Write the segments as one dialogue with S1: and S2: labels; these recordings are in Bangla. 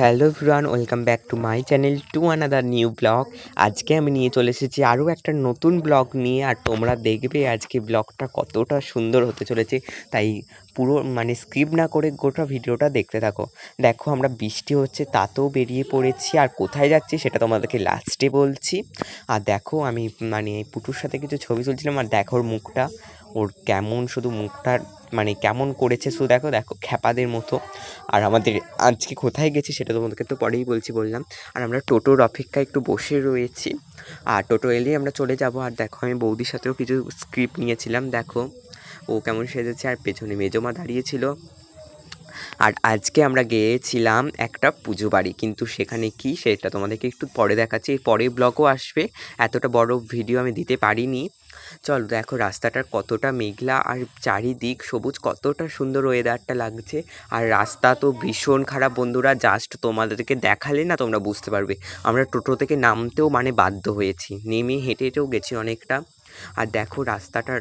S1: Hello friends welcome back to my channel, to another new vlog. আজকে আমি নিয়ে চলে এসেছি আরও একটা নতুন ব্লগ নিয়ে, আর তোমরা দেখবে আজকে ব্লগটা কতটা সুন্দর হতে চলেছে। তাই পুরো মানে স্কিপ না করে গোটা ভিডিওটা দেখতে থাকো। দেখো আমরা বৃষ্টি হচ্ছে, তাতেও বেরিয়ে পড়েছি, আর কোথায় যাচ্ছি সেটা তোমাদেরকে লাস্টে বলছি। আর দেখো আমি মানে পুটুর সাথে কিছু ছবি তুলছিলাম, আর দেখো ওর মুখটা, ওর কেমন শুধু মুখটা মানে কেমন করেছে শুধু দেখো দেখো, খ্যাপাদের মতো। আর আমাদের আজকে কোথায় গেছি সেটা তোমাদেরকে তো পরেই বলছি, বললাম। আর আমরা টোটোর অপেক্ষায় একটু বসে রয়েছি। আর টোটো এলেই আমরা চলে যাব। আর দেখো, আমি বৌদির সাথেও কিছু স্ক্রিপ্ট নিয়েছিলাম, দেখো। ও কেমন সেজেছে, আর পেছনে মেজমা দাঁড়িয়েছিল আর আজকে আমরা গিয়েছিলাম একটা পুজো বাড়ি, কিন্তু সেখানে কি সেটা তোমাদেরকে একটু পরে দেখাচ্ছি। পরের ব্লগও আসবে। এতটা বড় ভিডিও আমি দিতে পারিনি। চল দেখো রাস্তাটার কতটা মেঘলা আর চারিদিক সবুজ, কতটা সুন্দর ওয়েদারটা লাগছে। আর রাস্তা তো ভীষণ খারাপ বন্ধুরা জাস্ট তোমাদেরকে দেখালে না তোমরা বুঝতে পারবে। আমরা টোটো থেকে নামতেও মানে বাধ্য হয়েছি, নেমে হেঁটে হেঁটেও গেছি অনেকটা। আর দেখো রাস্তাটার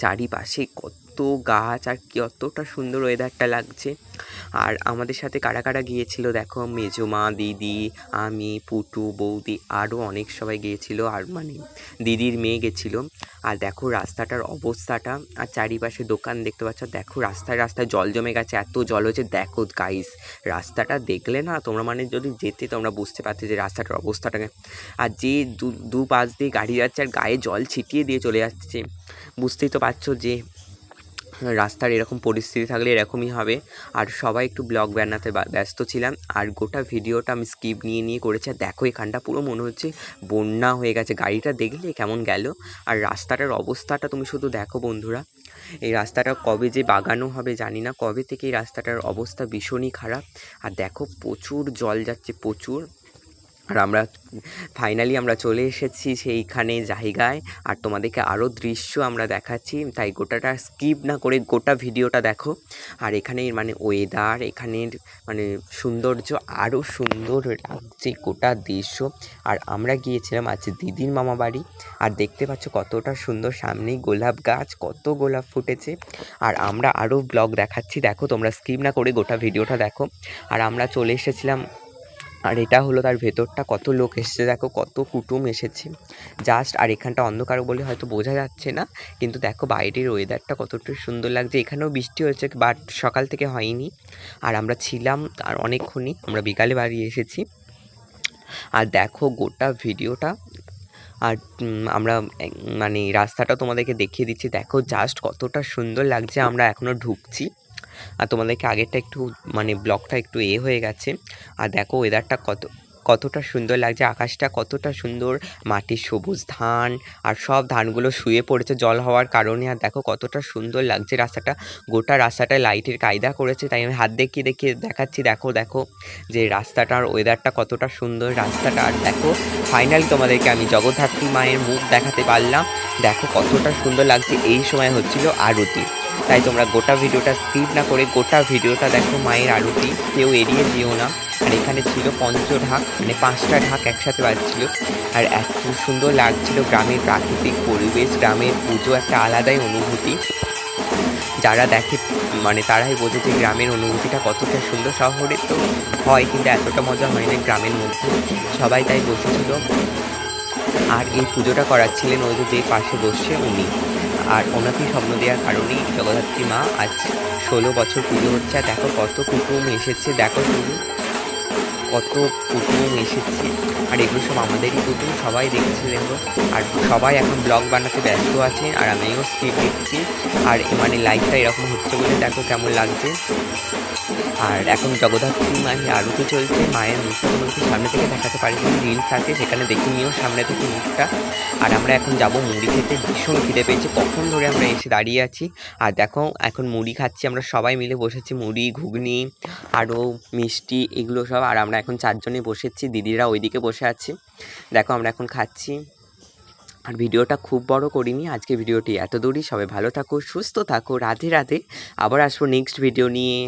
S1: চারিপাশে কত গাছ আর কতটা সুন্দর ওয়েদারটা লাগছে। আর আমাদের সাথে কারা কারা গিয়েছিল দেখো? মেজমা দিদি, আমি, পুটু, বৌদি আরও অনেক সবাই গিয়েছিল। আর মানে দিদির মেয়ে গেছিল। আর দেখো রাস্তাটার অবস্থাটা। আর চারিপাশে দোকান দেখতে পাচ্ছ, দেখো রাস্তায় রাস্তায় জল জমে গেছে, এত জল হয়েছে। দেখো গাইস রাস্তাটা দেখলে না তোমরা মানে যদি যেতে তোমরা বুঝতে পারতে যে রাস্তাটার অবস্থাটাকে আর যে দু পাশ দিয়ে গাড়ি যাচ্ছে আর গায়ে জল ছিটিয়ে দিয়ে চলে যাচ্ছে বুঝতেই তো পারছ যে রাস্তার এরকম পরিস্থিতি থাকলে এরকমই হবে। আর সবাই একটু ব্লগ বানাতে ব্যস্ত ছিলাম। আর গোটা ভিডিওটা আমি স্কিপ নিয়ে নিয়ে করেছি। আর দেখো, এখানটা পুরো মনে হচ্ছে বন্যা হয়ে গেছে। গাড়িটা দেখলে কেমন গেল? আর রাস্তাটার অবস্থাটা তুমি শুধু দেখো বন্ধুরা। এই রাস্তাটা কবে যে বাগানো হবে জানি না। কবে থেকে এই রাস্তাটার অবস্থা ভীষণই খারাপ। আর দেখো, প্রচুর জল যাচ্ছে, প্রচুর। আর আমরা ফাইনালি আমরা চলে এসেছি সেইখানে জায়গায়। আর তোমাদেরকে আরও দৃশ্য আমরা দেখাচ্ছি, তাই গোটাটা স্কিপ না করে গোটা ভিডিওটা দেখো। আর এখানে মানে ওয়েদার এখানের মানে সৌন্দর্য আরও সুন্দর লাগছে গোটা দৃশ্য। আর আমরা গিয়েছিলাম আজ দিদির মামা বাড়ি। আর দেখতে পাচ্ছ কতটা সুন্দর সামনেই গোলাপ গাছ, কত গোলাপ ফুটেছে। আর আমরা আরও ব্লগ দেখাচ্ছি, দেখো তোমরা স্কিপ না করে গোটা ভিডিওটা দেখো। আর আমরা চলে এসেছিলাম আর এটা হলো তার ভেতরটা, কত লোক এসেছে দেখো, কত কুটুম এসেছে। জাস্ট আর এখানটা অন্ধকার বলে হয়তো বোঝা যাচ্ছে না, কিন্তু দেখো বাইরের ওয়েদারটা কতটা সুন্দর লাগছে। এখানেও বৃষ্টি হয়েছে বাট সকাল থেকে হয়নি। আর আমরা ছিলাম আর অনেকক্ষণই আমরা বিকালে বাড়ি এসেছি। আর দেখো গোটা ভিডিওটা আর আমরা মানে রাস্তাটা তোমাদেরকে দেখিয়ে দিচ্ছি। দেখো জাস্ট কতটা সুন্দর লাগছে, আমরা এখনও ঢুকছি। আর তোমাদেরকে আগেরটা একটু মানে ব্লকটা একটু এ হয়ে গেছে। আর দেখো ওয়েদারটা কত, কতটা সুন্দর লাগছে, আকাশটা কতটা সুন্দর, মাটির সবুজ ধান আর সব ধানগুলো শুয়ে পড়েছে জল হওয়ার কারণে। আর দেখো, কতটা সুন্দর লাগছে রাস্তাটা, গোটা রাস্তাটায় লাইটের কায়দা করেছে, তাই আমি হাত দেখিয়ে দেখিয়ে দেখাচ্ছি। দেখো দেখো যে রাস্তাটার ওয়েদারটা কতটা সুন্দর রাস্তাটা। আর দেখো ফাইনালি তোমাদেরকে আমি জগদ্ধাত্রী মায়ের মুখ দেখাতে পারলাম। দেখো, কতটা সুন্দর লাগছে, এই সময় হচ্ছিল আরতি। তাই তোমরা গোটা ভিডিওটা স্কিপ না করে গোটা ভিডিওটা দেখো মায়ের আরতি। কেউ এড়িয়ে যেও না। আর এখানে ছিল পঞ্চ ঢাক মানে পাঁচটা ঢাক একসাথে বাজছিল। আর এত সুন্দর লাগছিল গ্রামের প্রাকৃতিক পরিবেশ, গ্রামের পুজো, একটা আলাদাই অনুভূতি। যারা দেখে মানে তারাই বোঝে যে গ্রামের অনুভূতিটা কতটা সুন্দর। শহরে তো হয়, কিন্তু এতটা মজা হয় না গ্রামের মধ্যে। সবাই তাই বসেছিল। আর এই পুজোটা করাচ্ছিলেন ওই যে পাশে বসছে উনি। আর ওনাকে স্বপ্ন দেওয়ার কারণেই জগদ্ধাত্রী মা আজ ষোলো বছর পুজো হচ্ছে। আর দেখো কত কুটুম এসেছে, দেখো শুধু কত কুটুম এসেছে। আর এগুলো সব আমাদেরই কুটুম, সবাই দেখছে দেখো। আর সবাই এখন ব্লগ বানাতে ব্যস্ত আছে আর আমিও স্ক্রিপ্ট দেখছি আর মানে লাইফটা এরকম হচ্ছে বলে দেখো কেমন লাগছে। আর এখন জগদ্ধাত্রী মায়ের আরতি চলছে। মায়ের মুখটা সামনে থেকে দেখাতে পারি রিলস আছে সেখানে দেখে নিও, সামনে থেকে মুখটা। আর আমরা এখন যাব মুড়ি খেতে, ভীষণ খিদে পেয়েছে, কখন ধরে আমরা এসে দাঁড়িয়ে আছি। আর দেখো, এখন মুড়ি খাচ্ছি, আমরা সবাই মিলে বসেছি, মুড়ি, ঘুগনি আরও মিষ্টি, এগুলো সব। আর আমরা এখন চারজনে বসেছি, দিদিরা ওইদিকে বসে আছে। দেখো, আমরা এখন খাচ্ছি। আর ভিডিওটা খুব বড় করিনি, আজকে ভিডিওটি এত দূরই। সবাই ভালো থাকো, সুস্থ থাকো, রাধে রাধে। আবার আসব নেক্সট ভিডিও নিয়ে।